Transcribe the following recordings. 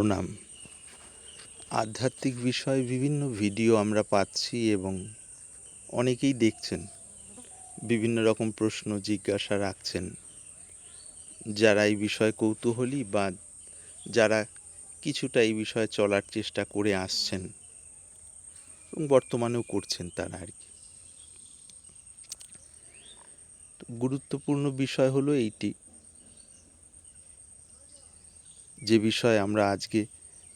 প্রণাম। আধ্যাত্মিক বিষয়ে বিভিন্ন ভিডিও আমরা পাচ্ছি এবং অনেকেই দেখছেন। বিভিন্ন রকম প্রশ্ন জিজ্ঞাসা রাখছেন। যারা এই বিষয়ে কৌতূহলী বা যারা কিছুটা এই বিষয়ে চলার চেষ্টা করে আসছেন এবং বর্তমানেও করছেন তারা আর কি। গুরুত্বপূর্ণ বিষয় হলো এইটি। যে বিষয়ে আমরা আজকে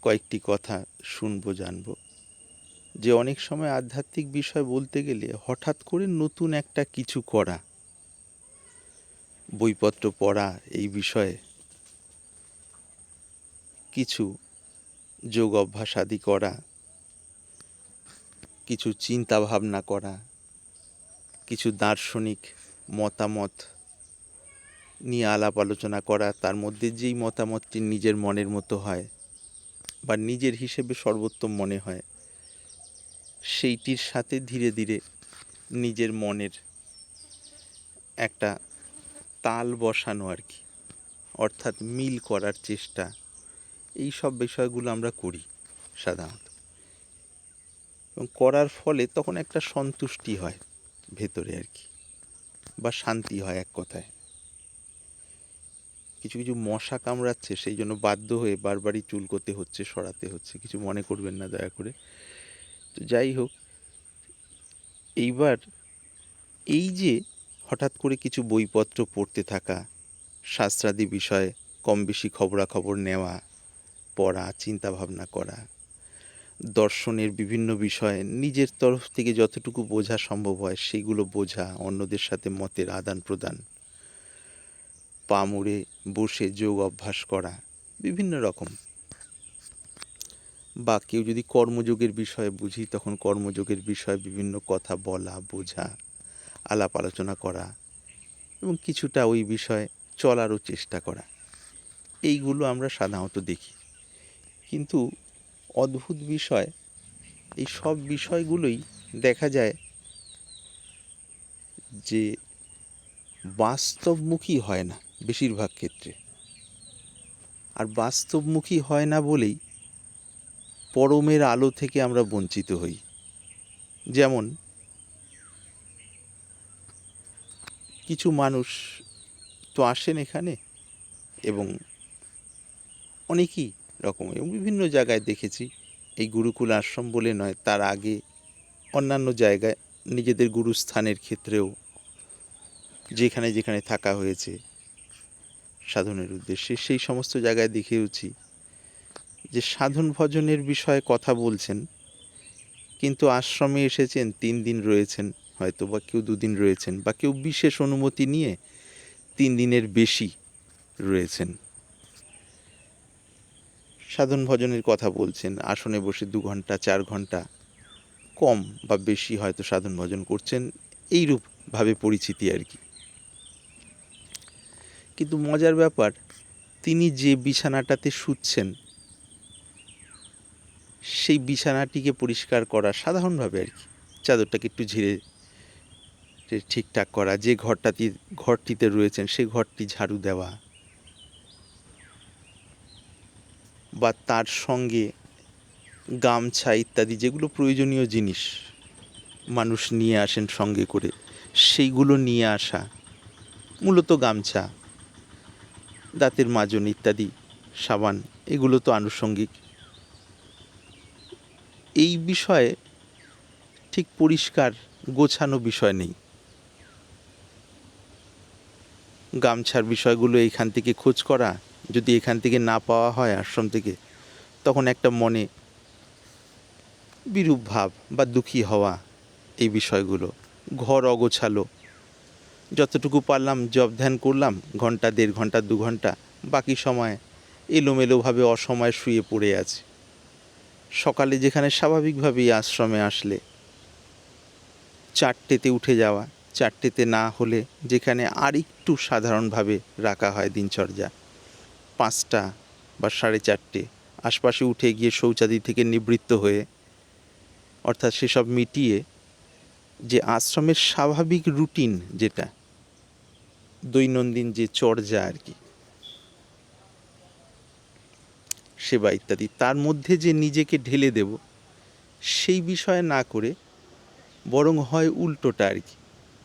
কয়েকটি কথা শুনব, জানব। যে অনেক সময় আধ্যাত্মিক বিষয় বলতে গেলে হঠাৎ করে নতুন একটা কিছু করা, বইপত্র পড়া, এই বিষয়ে কিছু যোগ অভ্যাস আদি করা, কিছু চিন্তা ভাবনা করা, কিছু দার্শনিক মতামত নিয়ে আলাপ আলোচনা করা, তার মধ্যে যেই মতামতটি নিজের মনের মতো হয় বা নিজের হিসেবে সর্বোত্তম মনে হয়, সেইটির সাথে ধীরে ধীরে নিজের মনের একটা তাল বসানো আর কি, অর্থাৎ মিল করার চেষ্টা, এই সব বিষয়গুলো আমরা করি সাধারণত। এবং করার ফলে তখন একটা সন্তুষ্টি হয় ভেতরে আর কি, বা শান্তি হয় এক কথায়। কিছু কিছু মশা কামড়াচ্ছে, সেই জন্য বাধ্য হয়ে বারবারই চুল করতে হচ্ছে, সরাতে হচ্ছে। কিছু মনে করবেন না, দয়া করে। তো যাই হোক, এইবার এই যে হঠাৎ করে কিছু বইপত্র পড়তে থাকা, শাস্ত্রাদি বিষয়ে কম বেশি খবরাখবর নেওয়া, পড়া চিন্তা ভাবনা করা, দর্শনের বিভিন্ন বিষয়ে নিজের তরফ থেকে যতটুকু বোঝা সম্ভব হয়, সেগুলো বোঝা, অন্যদের সাথে মতের আদান প্রদান পা মুড়ে বসে যোগ অভ্যাস করা, বিভিন্ন রকম। বা কেউ যদি কর্মযোগের বিষয়ে বুঝি, তখন কর্মযোগের বিষয়ে বিভিন্ন কথা বলা, বোঝা, আলাপ আলোচনা করা এবং কিছুটা ওই বিষয়ে চলারও চেষ্টা করা। এইগুলো আমরা সাধারণত দেখি। কিন্তু অদ্ভুত বিষয়, এই সব বিষয়গুলোই দেখা যায় যে বাস্তবমুখী হয় না। বেশিরভাগ ক্ষেত্রে। আর বাস্তবমুখী হয় না বলেই পরমের আলো থেকে আমরা বঞ্চিত হই। যেমন, কিছু মানুষ তো আসেন এখানে এবং অনেকই রকম এবং বিভিন্ন জায়গায় দেখেছি। এই গুরুকুল আশ্রম বলে নয়, তার আগে অন্যান্য জায়গায় নিজেদের গুরুস্থানের ক্ষেত্রেও যেখানে যেখানে থাকা হয়েছে। সাধনের উদ্দেশ্যে, সেই সমস্ত জায়গায় দেখেওছি যে সাধন ভজনের বিষয়ে কথা বলছেন, কিন্তু আশ্রমে এসেছেন, তিন দিন রয়েছেন হয়তো বা কেউ দুদিন রয়েছেন বা কেউ বিশেষ অনুমতি নিয়ে তিন দিনের বেশি রয়েছেন। সাধন ভজনের কথা বলছেন, আসনে বসে দু ঘণ্টা, চার ঘণ্টা কম বা বেশি হয়তো সাধন ভজন করছেন, এইরূপভাবে পরিচিতি আর কি। কিন্তু মজার ব্যাপার, তিনি যে বিছানাটাতে শুচ্ছেন, সেই বিছানাটিকে পরিষ্কার করা সাধারণভাবে আর কি। চাদরটাকে একটু ঝিরে ঠিকঠাক করা, যে ঘরটাতে, ঘরটিতে রয়েছেন সেই ঘরটি ঝাড়ু দেওয়া বা তার সঙ্গে গামছা ইত্যাদি যেগুলো প্রয়োজনীয় জিনিস মানুষ নিয়ে আসেন সঙ্গে করে, সেইগুলো নিয়ে আসা, মূলত গামছা। দাঁতের মাজন ইত্যাদি, সাবান, এগুলো তো আনুষঙ্গিক। এই বিষয়ে ঠিক পরিষ্কার, গোছানো বিষয় নেই। গামছার বিষয়গুলো এইখান থেকে খোঁজ করা, যদি এখান থেকে না পাওয়া হয় আশ্রম থেকে, তখন একটা মনে বিরূপ ভাব বা দুঃখী হওয়া এই বিষয়গুলো। ঘর অগোছালো যতটুকু পারলাম জব ধ্যান করলাম, ঘণ্টা দেড় ঘণ্টা, দু ঘণ্টা, বাকি সময় এলোমেলোভাবে অসময়ে শুয়ে পড়ে আছে। সকালে যেখানে স্বাভাবিকভাবেই আশ্রমে আসলে, চারটেতে উঠে যাওয়া, চারটেতে না হলে যেখানে আর একটু সাধারণভাবে রাখা হয় দিনচর্যা। পাঁচটা বা সাড়ে চারটে আশপাশে উঠে গিয়ে শৌচাদি থেকে নিবৃত্ত হয়ে, অর্থাৎ সেসব মিটিয়ে, যে আশ্রমের স্বাভাবিক রুটিন যেটা দৈনন্দিন যে চর্যা আর কি, সেবা ইত্যাদি, তার মধ্যে যে নিজেকে ঢেলে দেব, সেই বিষয়ে না করে বরং হয় উল্টোটা আর কি।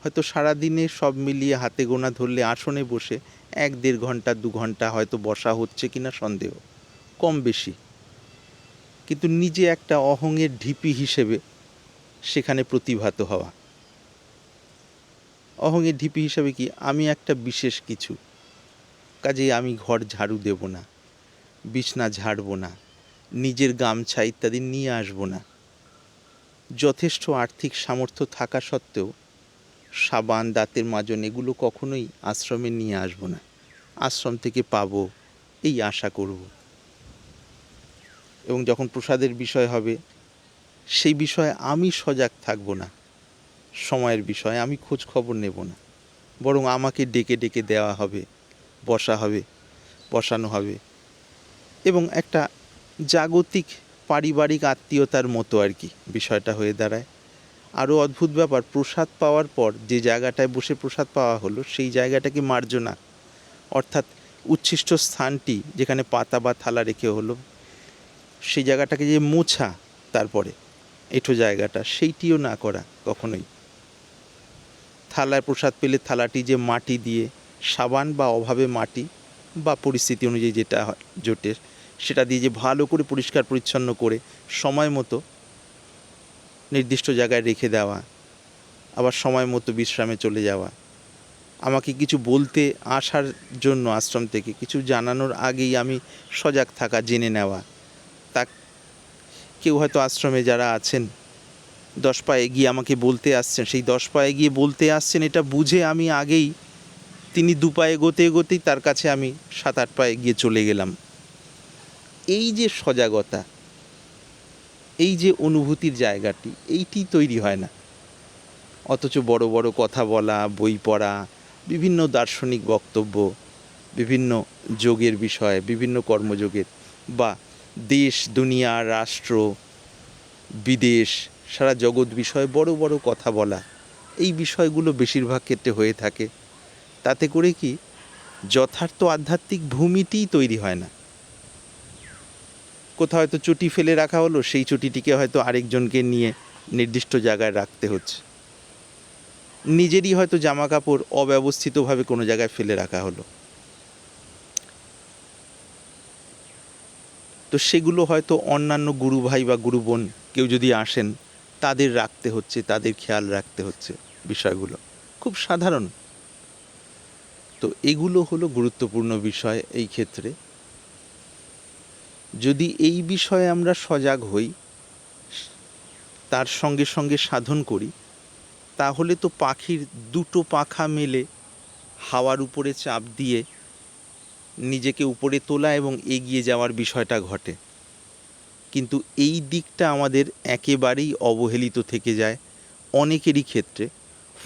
হয়তো সারাদিনে সব মিলিয়ে হাতে গোনা ধরলে আসনে বসে এক দেড় ঘণ্টা, দু ঘণ্টা হয়তো বসা হচ্ছে কিনা সন্দেহ, কম বেশি। কিন্তু নিজে একটা অহংয়ের ঢিপি হিসেবে সেখানে প্রতিভাত হওয়া। অহংয়ের ঢিপি হিসাবে কি? আমি একটা বিশেষ কিছু। কাজেই আমি ঘর ঝাড়ু দেব না, বিছনা ঝাড়ব না, নিজের গামছা ইত্যাদি নিয়ে আসব না। যথেষ্ট আর্থিক সামর্থ্য থাকা সত্ত্বেও সাবান, দাঁতের মাজন এগুলো কখনোই আশ্রমে নিয়ে আসব না। আশ্রম থেকে পাব, এই আশা করব। এবং যখন প্রসাদের বিষয় হবে, সেই বিষয়ে আমি সজাগ থাকব না। সময়ের বিষয়ে, আমি খোঁজ খবর নেব না। বরং আমাকে ডেকে ডেকে দেওয়া হবে, বসা হবে, বসানো হবে। এবং একটা জাগতিক, পারিবারিক আত্মীয়তার মতো আর কি বিষয়টা হয়ে দাঁড়ায়। আরও অদ্ভুত ব্যাপার, প্রসাদ পাওয়ার পর যে জায়গাটায় বসে প্রসাদ পাওয়া হলো, সেই জায়গাটাকে মার্জনা, অর্থাৎ উচ্ছিষ্ট স্থানটি যেখানে পাতা বা থালা রেখে হলো, সেই জায়গাটাকে যে মোছা তারপরে, এঁঠো জায়গাটা, সেইটিও না করা কখনোই। থালায় প্রসাদ পেলে থালাটি যে মাটি দিয়ে, সাবান বা অভাবে মাটি বা পরিস্থিতি অনুযায়ী যেটা হয় জোটের, সেটা দিয়ে যে ভালো করে পরিষ্কার পরিচ্ছন্ন করে সময় মতো নির্দিষ্ট জায়গায় রেখে দেওয়া, আবার সময় মতো বিশ্রামে চলে যাওয়া। আমাকে কিছু বলতে আসার জন্য আশ্রম থেকে, কিছু জানানোর আগেই আমি সজাগ থাকা, জেনে নেওয়া। তা কেউ হয়তো আশ্রমে যারা আছেন দশ পায়ে গিয়ে আমাকে বলতে আসছেন। সেই দশ পায়ে গিয়ে বলতে আসছেন, এটা বুঝে আমি আগেই তিনি দু পায়ে এগোতে এগোতেই তার কাছে আমি সাত আট পায়ে গিয়ে চলে গেলাম। এই যে সজাগতা, এই যে অনুভূতির জায়গাটি, এইটি তৈরি হয় না। অথচ বড় বড় কথা বলা, বই পড়া, বিভিন্ন দার্শনিক বক্তব্য, বিভিন্ন যোগের বিষয়, বিভিন্ন কর্মযোগের বা দেশ, দুনিয়া, রাষ্ট্র, বিদেশ সারা জগৎ বিষয়ে বড় বড় কথা বলা, এই বিষয়গুলো বেশিরভাগ ক্ষেত্রে হয়ে থাকে। তাতে করে কি, যথার্থ আধ্যাত্মিক ভূমিটিই তৈরি হয় না। কোথাও হয়তো চুটি ফেলে রাখা হলো, সেই চুটিটিকে হয়তো আরেকজনকে নিয়ে নির্দিষ্ট জায়গায় রাখতে হচ্ছে। নিজেরই হয়তো জামা কাপড় অব্যবস্থিতভাবে কোনো জায়গায় ফেলে রাখা হলো। তো সেগুলো হয়তো অন্যান্য গুরু ভাই বা গুরু বোন কেউ যদি আসেন তাদের রাখতে হচ্ছে, তাদের খেয়াল রাখতে হচ্ছে বিষয়গুলো। খুব সাধারণ। তো এগুলো হলো গুরুত্বপূর্ণ বিষয় এই ক্ষেত্রে। যদি এই বিষয়ে আমরা সজাগ হই, তার সঙ্গে সঙ্গে সাধন করি, তাহলে তো পাখির দুটো পাখা মেলে হাওয়ার উপরে চাপ দিয়ে নিজেকে উপরে তোলা এবং এগিয়ে যাওয়ার বিষয়টা ঘটে। কিন্তু এই দিকটা আমাদের একেবারেই অবহেলিত থেকে যায় অনেকেরই ক্ষেত্রে।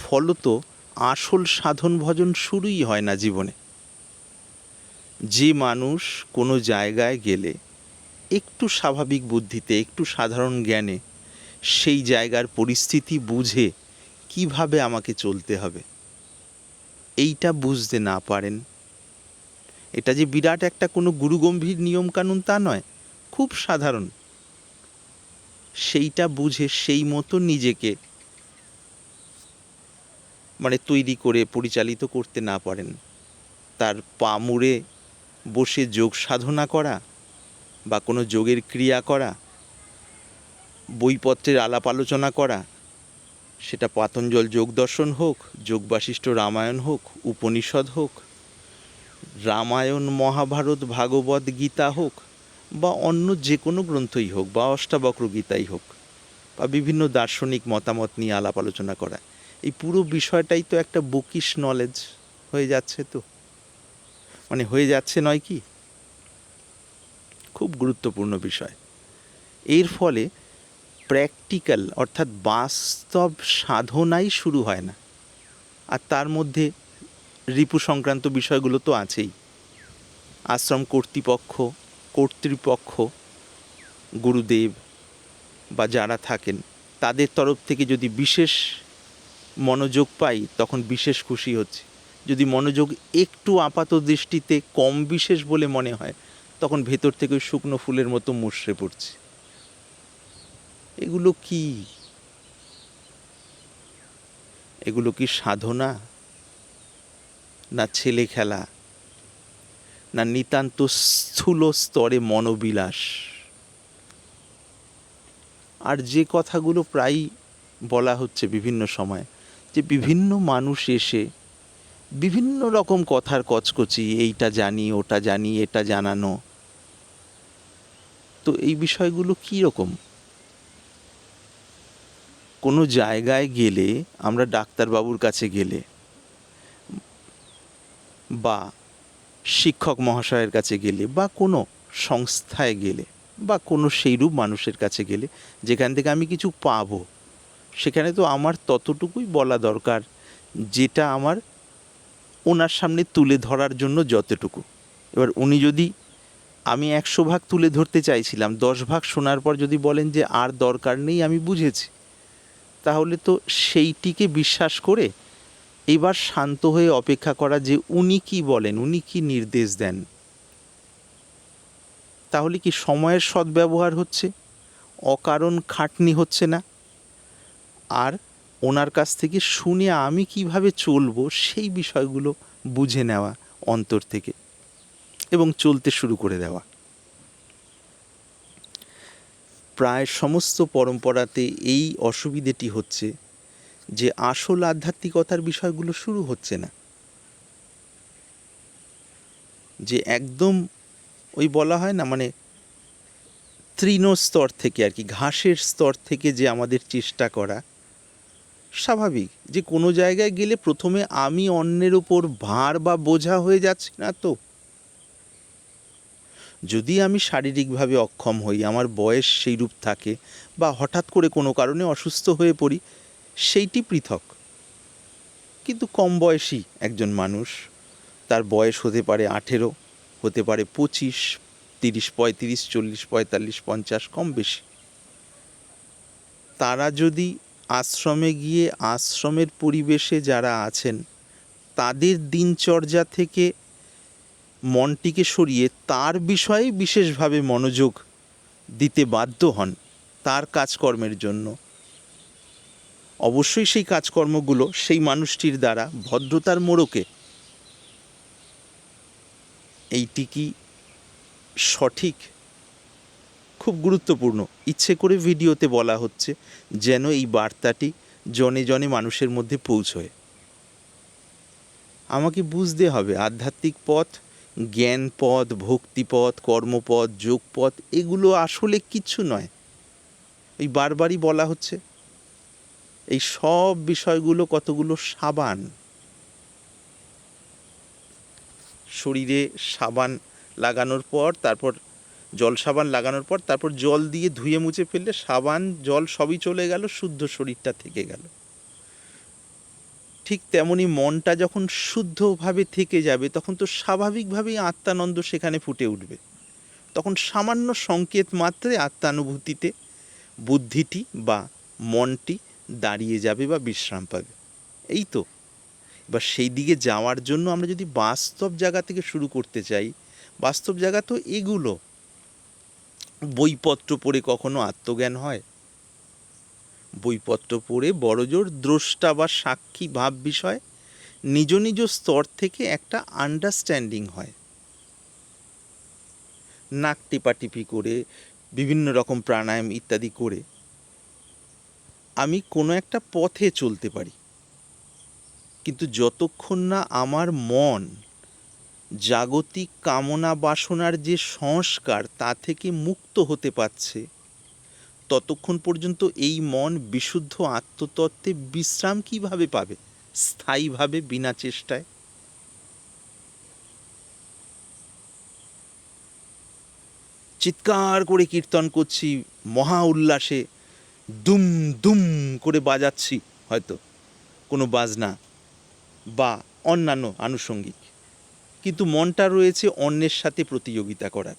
ফলত আসল সাধন ভজন শুরুই হয় না জীবনে। যে মানুষ কোনো জায়গায় গেলে একটু স্বাভাবিক বুদ্ধিতে, একটু সাধারণ জ্ঞানে সেই জায়গার পরিস্থিতি বুঝে কীভাবে আমাকে চলতে হবে। এইটা বুঝতে না পারেন। এটা যে বিরাট একটা কোনো গুরুগম্ভীর নিয়মকানুন তা নয়। খুব সাধারণ। সেইটা বুঝে, সেই মতো নিজেকে মানে তৈরি করে, পরিচালিত করতে না পারেন। তার পা মুড়ে বসে যোগ সাধনা করা বা কোনো যোগের ক্রিয়া করা, বইপত্রের আলাপ আলোচনা করা, সেটা পাতঞ্জল যোগ দর্শন হোক, যোগ বাশিষ্ঠ রামায়ণ হোক, উপনিষদ হোক, রামায়ণ, মহাভারত, ভাগবত, গীতা হোক বা অন্য যে কোনো গ্রন্থই হোক বা অষ্টাবক্র গীতাই হোক বা বিভিন্ন দার্শনিক মতামত নিয়ে আলাপ আলোচনা করা, এই পুরো বিষয়টাই তো একটা বুকিশ নলেজ হয়ে যাচ্ছে তো। মানে হয়ে যাচ্ছে নয় কি? খুব গুরুত্বপূর্ণ বিষয়। এর ফলে প্র্যাকটিক্যাল অর্থাৎ বাস্তব সাধনাই শুরু হয় না। আর তার মধ্যে রিপু সংক্রান্ত বিষয়গুলো তো আছেই। আশ্রম কর্তৃপক্ষ কর্তৃপক্ষ, গুরুদেব বা যারা থাকেন, তাদের তরফ থেকে যদি বিশেষ মনোযোগ পাই, তখন বিশেষ খুশি হচ্ছে। যদি মনোযোগ একটু আপাত দৃষ্টিতে কম বিশেষ বলে মনে হয়, তখন ভেতর থেকে শুকনো ফুলের মতো মুষড়ে পড়ছে। এগুলো কি? এগুলো কি সাধনা? না ছেলে খেলা না নিতান্ত স্থূল স্তরে মনোবিলাস। আর যে কথাগুলো প্রায়ই বলা হচ্ছে বিভিন্ন সময়, যে বিভিন্ন মানুষ এসে বিভিন্ন রকম কথার কচকচি, এইটা জানি, ওটা জানি, এটা জানানো। তো এই বিষয়গুলো কী রকম? কোনো জায়গায় গেলে, আমরা ডাক্তারবাবুর কাছে গেলে, বা শিক্ষক মহাশয়ের কাছে গেলে বা কোনো সংস্থায় গেলে বা কোনো সেইরূপ মানুষের কাছে গেলে যেখান থেকে আমি কিছু পাবো, সেখানে তো আমার ততটুকুই বলা দরকার যেটা আমার ওনার সামনে তুলে ধরার জন্য যতটুকু। এবার উনি যদি আমি একশো ভাগ তুলে ধরতে চাইছিলাম, দশ ভাগ শোনার পর যদি বলেন যে আর দরকার নেই আমি বুঝেছি, তাহলে তো সেইটিকে বিশ্বাস করে এবার শান্ত হয়ে অপেক্ষা করা যে উনি কি বলেন, উনি কি নির্দেশ দেন। তাহলে কি সময়ের সদ্ব্যবহার হচ্ছে? অকারণ খাটনি হচ্ছে না? আর ওনার কাছ থেকে শুনে আমি কীভাবে চলবো সেই বিষয়গুলো বুঝে নেওয়া অন্তর থেকে এবং চলতে শুরু করে দেওয়া। প্রায় সমস্ত পরম্পরাতে এই অসুবিধেটি হচ্ছে যে আসল আধ্যাত্মিকতার বিষয়গুলো শুরু হচ্ছে না। যে একদম ওই বলা হয় না মানে তৃণ স্তর থেকে আর কি, ঘাসের স্তর থেকে যে আমাদের চেষ্টা করা, স্বাভাবিক। যে কোনো জায়গায় গেলে প্রথমে আমি অন্যের ওপর ভার বা বোঝা হয়ে যাচ্ছি না তো। যদি আমি শারীরিকভাবে অক্ষম হই, আমার বয়স সেই রূপ থাকে বা হঠাৎ করে কোনো কারণে অসুস্থ হয়ে পড়ি সেইটি পৃথক। কিন্তু কম বয়সী একজন মানুষ, তার বয়স হতে পারে আঠেরো, হতে পারে পঁচিশ, তিরিশ, পঁয়ত্রিশ, চল্লিশ, পঁয়তাল্লিশ, পঞ্চাশ, কম বেশি। তারা যদি আশ্রমে গিয়ে আশ্রমের পরিবেশে যারা আছেন, তাদের দিনচর্যা থেকে মনটিকে সরিয়ে তার বিষয়ে বিশেষভাবে মনোযোগ দিতে বাধ্য হন তার কাজকর্মের জন্য। অবশ্যই সেই কাজকর্মগুলো সেই মানুষটির দ্বারা ভদ্রতার মোড়কে এইটি কি সঠিক? খুব গুরুত্বপূর্ণ। ইচ্ছে করে ভিডিওতে বলা হচ্ছে যেন এই বার্তাটি জনে জনে মানুষের মধ্যে পৌঁছয়। আমাকে বুঝতে হবে আধ্যাত্মিক পথ জ্ঞান পথ ভক্তিপথ, কর্মপথ, যোগপথ, এগুলো আসলে কিচ্ছু নয়। এই বারবারই বলা হচ্ছে এই সব বিষয়গুলো কতগুলো সাবান? শরীরে সাবান লাগানোর পর, তারপর জল সাবান লাগানোর পর, তারপর জল দিয়ে ধুয়ে মুছে ফেললে সাবান, জল সবই চলে গেল, শুদ্ধ শরীরটা থেকে গেল। ঠিক তেমনি মনটা যখন শুদ্ধভাবে থেকে যাবে, তখন তো স্বাভাবিকভাবেই আত্মানন্দ সেখানে ফুটে উঠবে। তখন সামান্য সংকেত মাত্রে আত্মানুভূতিতে বুদ্ধিটি বা মনটি দাঁড়িয়ে যাবে বা বিশ্রাম পাবে। এই তো। এবার সেই দিকে যাওয়ার জন্য আমরা যদি বাস্তব জায়গা থেকে শুরু করতে চাই, বাস্তব জায়গা তো এগুলো। বইপত্র পড়ে কখনো আত্মজ্ঞান হয়? বইপত্র পড়ে বড়জোর দ্রষ্টা বা সাক্ষী ভাব বিষয় নিজ নিজ স্তর থেকে একটা আন্ডারস্ট্যান্ডিং হয়। নাক টিপাটিপি করে, বিভিন্ন রকম প্রাণায়াম ইত্যাদি করে। আমি কোনো একটা পথে চলতে পারি। কিন্তু যতক্ষণ না আমার মন জাগতিক কামনা বাসনার যে সংস্কার তা থেকে মুক্ত হতে পারছে, ততক্ষণ পর্যন্ত এই মন বিশুদ্ধ আত্মতত্ত্বে বিশ্রাম কীভাবে পাবে? স্থায়ীভাবে বিনা চেষ্টায়? চিৎকার করে কীর্তন করছি, মহা উল্লাসে দুম দুম করে বাজাচ্ছি হয়তো কোনো বাজনা বা অন্যান্য আনুষঙ্গিক। কিন্তু মনটা রয়েছে অন্যের সাথে প্রতিযোগিতা করার।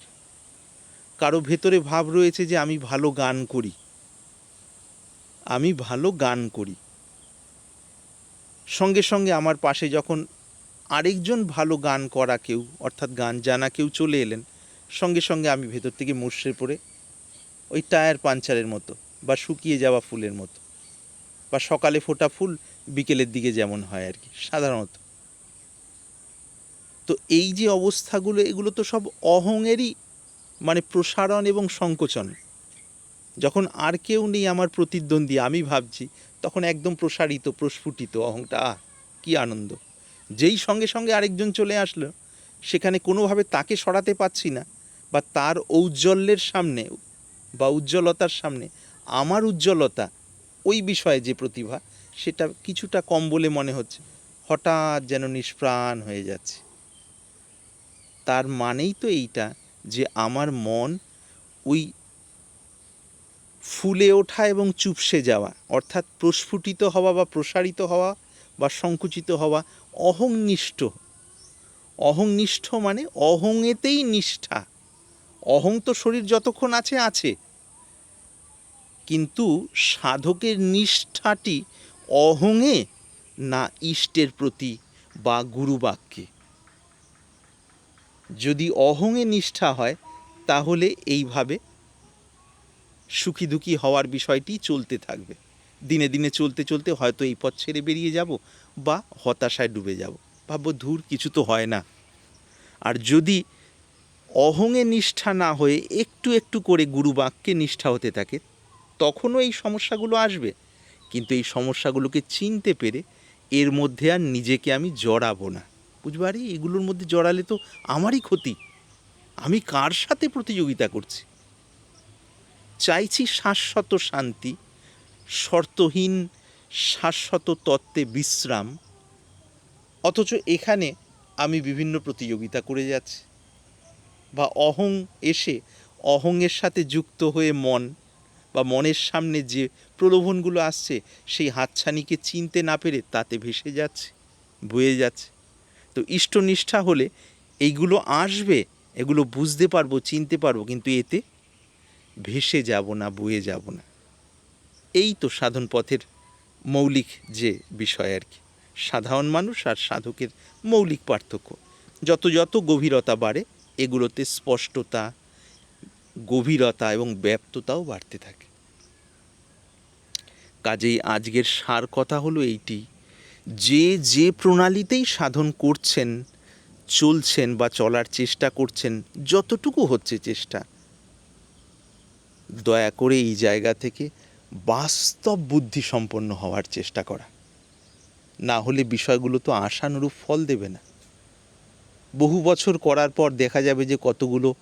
কারও ভেতরে ভাব রয়েছে যে আমি ভালো গান করি। আমি ভালো গান করি। সঙ্গে সঙ্গে আমার পাশে যখন আরেকজন ভালো গান করা কেউ, অর্থাৎ গান জানা কেউ চলে এলেন, সঙ্গে সঙ্গে আমি ভেতর থেকে মুষড়ে পড়ে ওই টায়ার পাঞ্চারের মতো বা শুকিয়ে যাওয়া ফুলের মতো। বা সকালে ফোটা ফুল, বিকেলের দিকে যেমন হয় আর কি সাধারণত। তো এই যে অবস্থাগুলো, এগুলো তো সব অহংয়েরই মানে প্রসারণ এবং সংকোচন। যখন আর কেউ নেই আমার প্রতিদ্বন্দ্বী, আমি ভাবছি, তখন একদম প্রসারিত, প্রস্ফুটিত, অহংটা, আহ, কি আনন্দ। যেই সঙ্গে সঙ্গে আরেকজন চলে আসলো, সেখানে কোনোভাবে তাকে সরাতে পারছি না, বা তার ঔজ্জ্বল্যের সামনে বা উজ্জ্বলতার সামনে আমার উজ্জ্বলতা, ওই বিষয়ে যে প্রতিভা, সেটা কিছুটা কম বলে মনে হচ্ছে। হঠাৎ যেন নিষ্প্রাণ হয়ে যাচ্ছে। তার মানেই তো এইটা যে আমার মন ওই ফুলে ওঠা এবং চুপসে যাওয়া, অর্থাৎ প্রস্ফুটিত হওয়া বা প্রসারিত হওয়া বা সংকুচিত হওয়া অহংনিষ্ঠ। অহংনিষ্ঠ মানে অহংয়েতেই নিষ্ঠা। অহং তো শরীর যতক্ষণ আছে আছে। কিন্তু সাধকের নিষ্ঠাটি অহংয়ে না ইষ্টের প্রতি বা গুরুবাক্যে। যদি অহংয়ে নিষ্ঠা হয়, তাহলে এইভাবে সুখী দুঃখী হওয়ার বিষয়টি চলতে থাকবে। দিনে দিনে চলতে চলতে হয়তো এই পথ ছেড়ে বেরিয়ে যাব বা হতাশায় ডুবে যাব। ভাববো, ধূর, কিছু তো হয় না। আর যদি অহংয়ে নিষ্ঠা না হয়ে একটু একটু করে গুরুবাক্যে নিষ্ঠা হতে থাকে তখনও এই সমস্যাগুলো আসবে। কিন্তু এই সমস্যাগুলোকে চিনতে পেরে এর মধ্যে আর নিজেকে আমি জড়াবো না। পারি এগুলোর মধ্যে জড়ালে তো আমারই ক্ষতি। আমি কার সাথে প্রতিযোগিতা করছি? চাইছি শাশ্বত শান্তি, শর্তহীন শাশ্বত তত্ত্বে বিশ্রাম, অথচ এখানে আমি বিভিন্ন প্রতিযোগিতা করে যাচ্ছি। বা অহং এসে অহংয়ের সাথে যুক্ত হয়ে মন বা মনের সামনে যে প্রলোভনগুলো আসছে, সেই হাতছানিকে চিনতে না পেরে তাতে ভেসে যাচ্ছে, বয়ে যাচ্ছে। তো ইষ্টনিষ্ঠা হলে এইগুলো আসবে, এগুলো বুঝতে পারব, চিনতে পারব, কিন্তু এতে ভেসে যাব না, বয়ে যাব না। এই তো সাধন পথের মৌলিক যে বিষয় আর কি। সাধারণ মানুষ আর সাধকের মৌলিক পার্থক্য। যত যত গভীরতা বাড়ে, এগুলোতে স্পষ্টতা গভীরতা এবং ব্যপ্ততাও বাড়তে থাকে। কাজেই আজকের সার কথা হলো এইটি, যে যে প্রণালীতেই সাধন করছেন, চলছেন বা চলার চেষ্টা করছেন, যতটুকু হচ্ছে চেষ্টা, দয়া করে এই জায়গা থেকে বাস্তব বুদ্ধি সম্পন্ন হওয়ার চেষ্টা করা। না হলে বিষয়গুলো তো আশানুরূপ ফল দেবে না। বহু বছর করার পর দেখা যাবে যে কতগুলো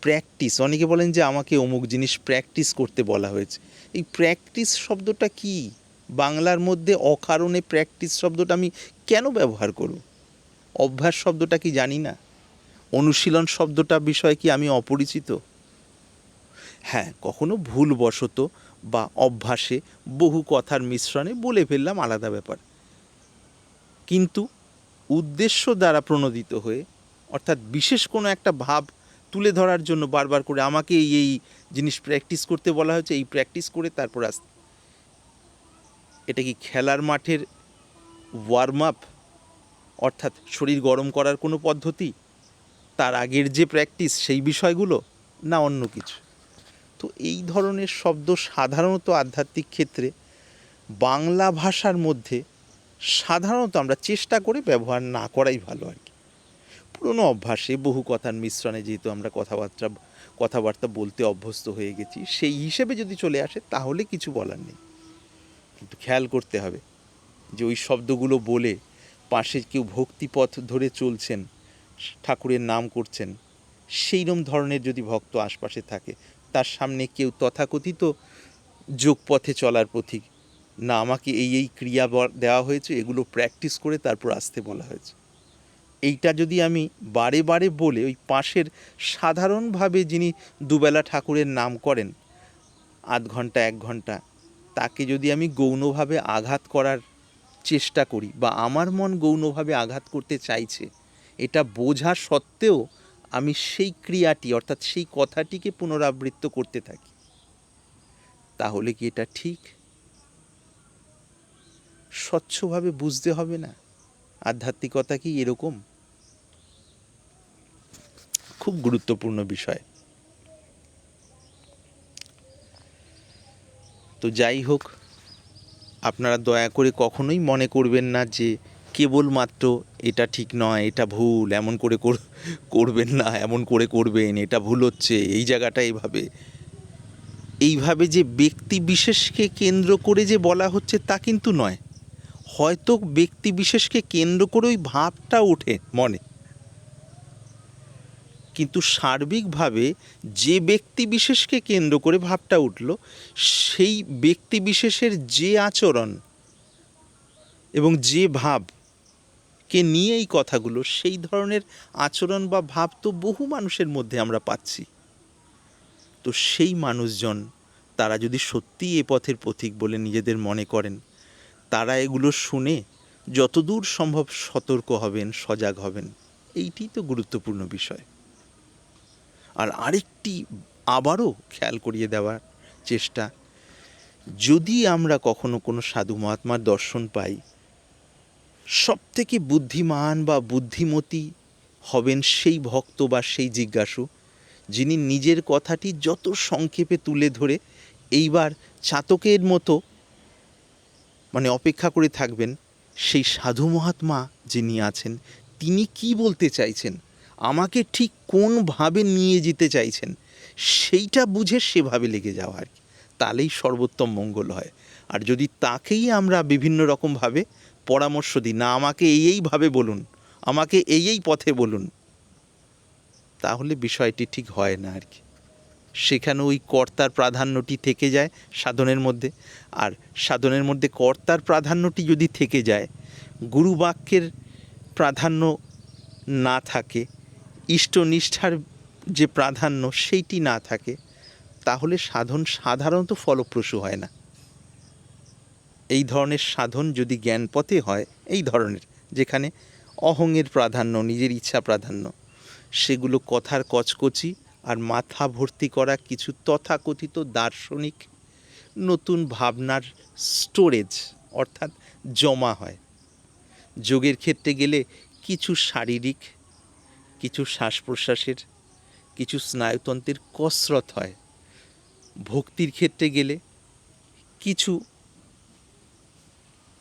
প্র্যাকটিস অনেকে বলেন যে আমাকে অমুক জিনিস প্র্যাকটিস করতে বলা হয়েছে। এই প্র্যাকটিস শব্দটা কি? বাংলার মধ্যে অকারণে প্র্যাকটিস শব্দটা আমি কেন ব্যবহার করব? অভ্যাস শব্দটা কি জানি না? অনুশীলন শব্দটা বিষয়ে কি আমি অপরিচিত? হ্যাঁ কখনো ভুলবশত বা অভ্যাসে বহু কথার মিশ্রণে বলে ফেললাম আলাদা ব্যাপার। কিন্তু উদ্দেশ্য দ্বারা প্রণোদিত হয়ে, অর্থাৎ বিশেষ কোনো একটা ভাব তুলে ধরার জন্য বারবার করে আমাকে এই জিনিস প্র্যাকটিস করতে বলা হয়েছে, এই প্র্যাকটিস করে তারপর আস এটা কি খেলার মাঠের ওয়ার্ম আপ অর্থাৎ শরীর গরম করার কোনো পদ্ধতি? তার আগের যে প্র্যাকটিস সেই বিষয়গুলো? না অন্য কিছু? তো এই ধরনের শব্দ সাধারণত আধ্যাত্মিক ক্ষেত্রে বাংলা ভাষার মধ্যে সাধারণত আমরা চেষ্টা করে ব্যবহার না করাই ভালো আর কি। পুরনো অভ্যাসে বহু কথার মিশ্রণে যেহেতু আমরা কথাবার্তা কথাবার্তা বলতে অভ্যস্ত হয়ে গেছি, সেই হিসেবে যদি চলে আসে, তাহলে কিছু বলার নেই। কিন্তু খেয়াল করতে হবে যে ওই শব্দগুলো বলে পাশে কেউ ভক্তিপথ ধরে চলছেন, ঠাকুরের নাম করছেন, সেইরম ধরনের যদি ভক্ত আশপাশে থাকে, তার সামনে কেউ তথাকথিত যোগপথে চলার পথিক, না, আমাকে এই এই ক্রিয়া দেওয়া হয়েছে, এগুলো প্র্যাকটিস করে তারপর আসতে বলা হয়েছে। এইটা যদি আমি বারে বারে বলে ওই পাশের সাধারণভাবে যিনি দুবেলা ঠাকুরের নাম করেন, আধ ঘণ্টা, এক ঘণ্টা, তাকে যদি আমি গৌণভাবে আঘাত করার চেষ্টা করি বা আমার মন গৌণভাবে আঘাত করতে চাইছে, এটা বোঝা সত্ত্বেও আমি সেই ক্রিয়াটি অর্থাৎ সেই কথাটিকে পুনরাবৃত্ত করতে থাকি। তাহলে কি এটা ঠিক? স্বচ্ছভাবে বুঝতে হবে না? আধ্যাত্মিকতা কি এরকম? খুব গুরুত্বপূর্ণ বিষয়। তো যাই হোক, আপনারা দয়া করে কখনোই মনে করবেন না যে কেবলমাত্র এটা ঠিক নয়, এটা ভুল, এমন করে করবেন না, এমন করে করবেন, এটা ভুল হচ্ছে, এই জায়গাটা এইভাবে। এইভাবে যে ব্যক্তি বিশেষকে কেন্দ্র করে যে বলা হচ্ছে তা কিন্তু নয়। হয়তো ব্যক্তি বিশেষকে কেন্দ্র করে ওই ভাবটা ওঠে মনে। কিন্তু সার্বিকভাবে যে ব্যক্তি বিশেষকে কেন্দ্র করে ভাবটা উঠল, সেই ব্যক্তি বিশেষের যে আচরণ এবং যে ভাবকে নিয়ে এই কথাগুলো, সেই ধরনের আচরণ বা ভাব তো বহু মানুষের মধ্যে আমরা পাচ্ছি। তো সেই মানুষজন, তারা যদি সত্যিই এ পথের পথিক বলে নিজেদের মনে করেন, তারা এগুলো শুনে যতদূর সম্ভব সতর্ক হবেন, সজাগ হবেন। এইটি তো গুরুত্বপূর্ণ বিষয়। আর আরেকটি আবারও খেয়াল করিয়ে দেওয়ার চেষ্টা। যদি আমরা কখনো কোনো সাধু মহাত্মার দর্শন পাই সব থেকে বুদ্ধিমান বা বুদ্ধিমতী হবেন সেই ভক্ত বা সেই জিজ্ঞাসু, যিনি নিজের কথাটি যত সংক্ষেপে তুলে ধরে এইবার চাতকের মতো মানে অপেক্ষা করে থাকবেন, সেই সাধু মহাত্মা যিনি আছেন, তিনি কি বলতে চাইছেন? আমাকে ঠিক কোনভাবে নিয়ে যেতে চাইছেন, সেইটা বুঝে সেভাবে লেগে যাওয়া আর কি। তাহলেই সর্বোত্তম মঙ্গল হয়। আর যদি তাকেই আমরা বিভিন্ন রকমভাবে পরামর্শ দিই, না, আমাকে এই এইভাবে বলুন, আমাকে এই এই পথে বলুন, তাহলে বিষয়টি ঠিক হয় না আর কি। সেখানে ওই কর্তার প্রাধান্যটি থেকে যায় সাধনের মধ্যে। আর সাধনের মধ্যে কর্তার প্রাধান্যটি যদি থেকে যায়, গুরুবাক্যের প্রাধান্য না থাকে ইষ্টনিষ্ঠার যে প্রাধান্য সেইটি না থাকে, তাহলে সাধন সাধারণত ফলপ্রসূ হয় না। এই ধরনের সাধন যদি জ্ঞানপথে হয়, এই ধরনের, যেখানে অহংয়ের প্রাধান্য, নিজের ইচ্ছা প্রাধান্য, সেগুলো কথার কচকচি আর মাথা ভর্তি করা কিছু তথাকথিত দার্শনিক নতুন ভাবনার স্টোরেজ, অর্থাৎ জমা হয়। যোগের ক্ষেত্রে গেলে কিছু শারীরিক কিছু শ্বাস প্রশ্বাসের কিছু স্নায়ুতন্ত্রের কসরত হয়। ভক্তির ক্ষেত্রে গেলে কিছু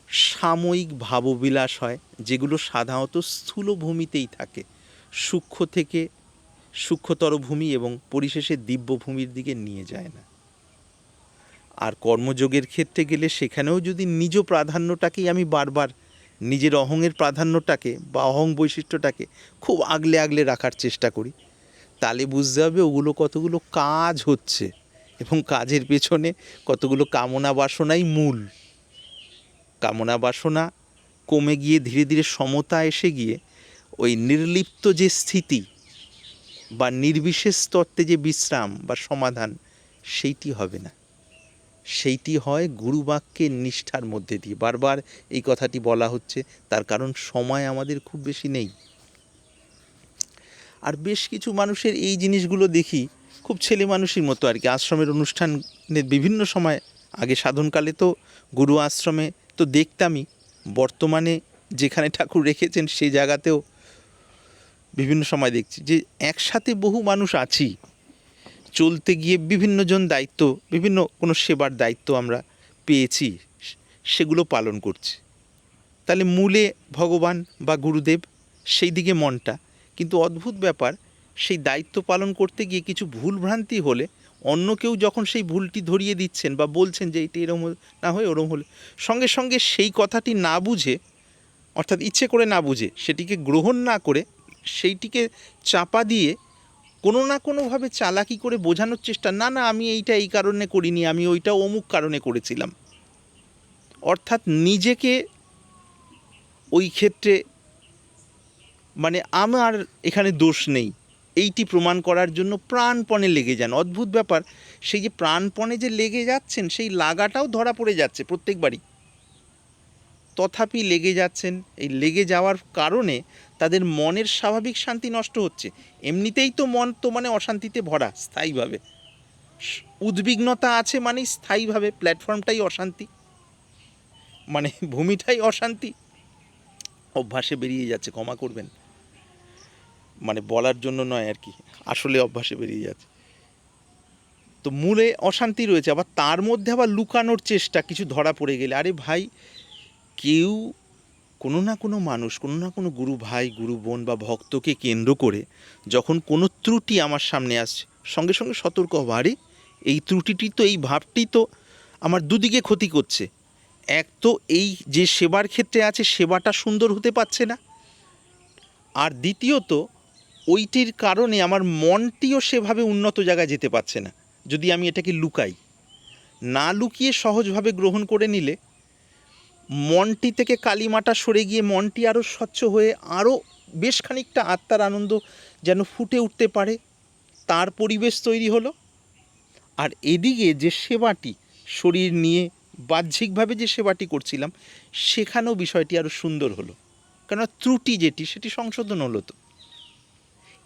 সাময়িক ভাববিলাস হয়, যেগুলো সাধারণত স্থূল ভূমিতেই থাকে। সূক্ষ্ম থেকে সূক্ষ্মতর ভূমি এবং পরিশেষে দিব্য ভূমির দিকে নিয়ে যায় না। আর কর্মযোগের ক্ষেত্রে গেলে সেখানেও যদি নিজ প্রাধান্যটাকেই আমি বারবার নিজের অহংয়ের প্রাধান্যটাকে বা অহং বৈশিষ্ট্যটাকে খুব আগলে আগলে রাখার চেষ্টা করি। তাহলে বুঝতে হবে ওগুলো কতগুলো কাজ হচ্ছে এবং কাজের পেছনে কতগুলো কামনা বাসনাই মূল। কামনা বাসনা কমে গিয়ে ধীরে ধীরে সমতা এসে গিয়ে ওই নির্লিপ্ত যে স্থিতি বা নির্বিশেষ তত্ত্বে যে বিশ্রাম বা সমাধান, সেইটি হবে না। সেইটি হয় গুরুবাক্যের নিষ্ঠার মধ্যে দিয়ে। বারবার এই কথাটি বলা হচ্ছে, তার কারণ সময় আমাদের খুব বেশি নেই। আর বেশ কিছু মানুষের এই জিনিসগুলো দেখি, খুব ছেলে মানুষের মতো আর কি। আশ্রমের অনুষ্ঠানের বিভিন্ন সময়, আগে সাধনকালে তো গুরু আশ্রমে তো দেখতামই, বর্তমানে যেখানে ঠাকুর রেখেছেন সেই জায়গাতেও বিভিন্ন সময় দেখছি যে একসাথে বহু মানুষ আছি। চলতে গিয়ে বিভিন্নজন দায়িত্ব, বিভিন্ন কোনো সেবার দায়িত্ব আমরা পেয়েছি, সেগুলো পালন করছি। তাহলে মূলে ভগবান বা গুরুদেব সেই দিকে মনটা। কিন্তু অদ্ভুত ব্যাপার, সেই দায়িত্ব পালন করতে গিয়ে কিছু ভুল ভ্রান্তি হলে অন্য কেউ যখন সেই ভুলটি ধরিয়ে দিচ্ছেন বা বলছেন যে এটি এরম না হয়ে ওরম হলে, সঙ্গে সঙ্গে সেই কথাটি না বুঝে, অর্থাৎ ইচ্ছে করে না বুঝে, সেটিকে গ্রহণ না করে, সেইটিকে চাপা দিয়ে কোনো না কোনোভাবে চালাকি করে বোঝানোর চেষ্টা, না না, আমি এইটা এই কারণে করিনি, আমি ওইটা অমুক কারণে করেছিলাম। অর্থাৎ নিজেকে ওই ক্ষেত্রে মানে আমার এখানে দোষ নেই। এইটি প্রমাণ করার জন্য প্রাণপণে লেগে যান। অদ্ভুত ব্যাপার, সেই যে প্রাণপণে যে লেগে যাচ্ছেন, সেই লাগাটাও ধরা পড়ে যাচ্ছে প্রত্যেকবারই। তথাপি লেগে যাচ্ছেন, এই লেগে যাওয়ার কারণে তাদের মনের স্বাভাবিক শান্তি নষ্ট হচ্ছে। এমনিতেই তো মন তো মানে অশান্তিতে ভরা, স্থায়ীভাবে। উদ্বিগ্নতা আছে মানে স্থায়ীভাবে, প্ল্যাটফর্মটাই অশান্তি। মানে ভূমিটাই অশান্তি। অভ্যাসে বেরিয়ে যাচ্ছে, ক্ষমা করবেন। মানে বলার জন্য নয় আর কি, আসলে অভ্যাসে বেরিয়ে যাচ্ছে। তো মূলে অশান্তি রয়েছে, আবার তার মধ্যে আবার লুকানোর চেষ্টা, কিছু ধরা পড়ে গেলে। আরে ভাই, কেউ কোনো না কোনো মানুষ, কোনো না কোনো গুরু ভাই, গুরু বোন বা ভক্তকে কেন্দ্র করে যখন কোনো ত্রুটি আমার সামনে আসছে, সঙ্গে সঙ্গে সতর্ক আরে এই ত্রুটিটি তো, এই ভাবটি তো আমার দুদিকে ক্ষতি করছে। এক তো এই যে সেবার ক্ষেত্রে আছে, সেবাটা সুন্দর হতে পারছে না। আর দ্বিতীয়ত, ওইটির কারণে আমার মনটিও সেভাবে উন্নত জায়গায় যেতে পারছে না, যদি আমি এটাকে লুকাই। না লুকিয়ে সহজভাবে গ্রহণ করে নিলে মনটি থেকে কালিমাটা সরে গিয়ে মনটি আরও স্বচ্ছ হয়ে আরও বেশ খানিকটা আত্মার আনন্দ যেন ফুটে উঠতে পারে, তার পরিবেশ তৈরি হলো। আর এদিকে যে সেবাটি, শরীর নিয়ে বাহ্যিকভাবে যে সেবাটি করছিলাম, সেখানেও বিষয়টি আরও সুন্দর হলো। কেন ত্রুটি যেটি, সেটি সংশোধন হলো তো।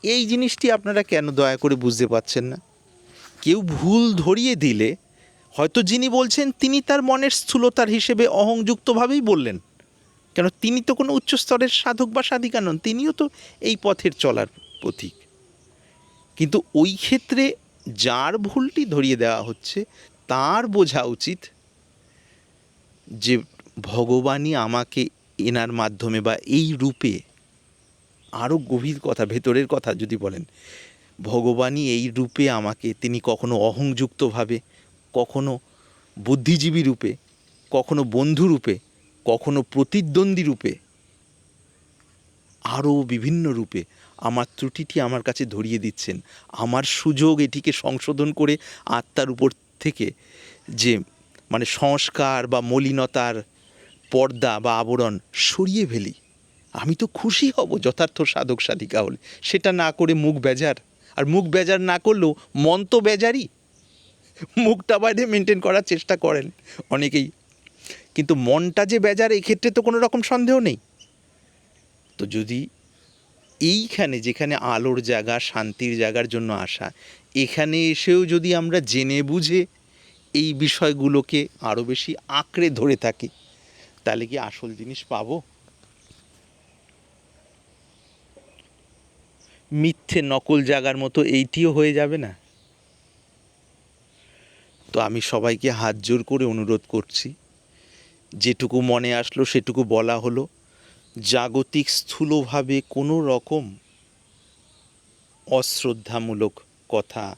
এই জিনিসটি আপনারা কেন দয়া করে বুঝতে পারছেন না? কেউ ভুল ধরিয়ে দিলে হয়তো যিনি বলছেন, তিনি তার মনের স্থূলতার হিসেবে অহংযুক্তভাবেই বললেন। কেন, তিনি তো কোনো উচ্চস্তরের সাধক বা সাধিকা নন, তিনিও তো এই পথের চলার পথিক কিন্তু ওই ক্ষেত্রে যার ভুলটি ধরিয়ে দেওয়া হচ্ছে, তার বোঝা উচিত যে ভগবানই আমাকে এনার মাধ্যমে বা এই রূপে আরও গভীর কথা, ভেতরের কথা যদি বলেন, ভগবানই এই রূপে আমাকে, তিনি কখনো অহংযুক্তভাবে কখনো বুদ্ধিজীবী রূপে, কখনো বন্ধু রূপে, কখনো প্রতিদ্বন্দ্বী রূপে, আরও বিভিন্ন রূপে আমার ত্রুটিটি আমার কাছে ধরিয়ে দিচ্ছেন। আমার সুযোগ এটিকে সংশোধন করে আত্মার উপর থেকে যে মানে সংস্কার বা মলিনতার পর্দা বা আবরণ সরিয়ে ফেলি। আমি তো খুশি হব যথার্থ সাধক সাধিকা হলে। সেটা না করে মুখ বেজার। আর মুখ বেজার না করলেও মন তো বেজারই। মুখটা বাইরে মেনটেন করার চেষ্টা করেন অনেকেই। কিন্তু মনটা যে বেজার এক্ষেত্রে তো কোনো রকম সন্দেহ নেই। তো যদি এইখানে যেখানে আলোর জায়গা, শান্তির জায়গার জন্য আসা, এখানে এসেও যদি আমরা জেনে বুঝে এই বিষয়গুলোকে আরও বেশি আঁকড়ে ধরে থাকি, তাহলে কি আসল জিনিস পাব? মিথ্যে নকল জাগার মতো এইটিও হয়ে যাবে না? তো আমি সবাইকে হাত জোর করে অনুরোধ করছি। যেটুকু মনে আসলো সেটুকু বলা হলো। জাগতিক স্থূলভাবে কোনো রকম অশ্রদ্ধামূলক কথা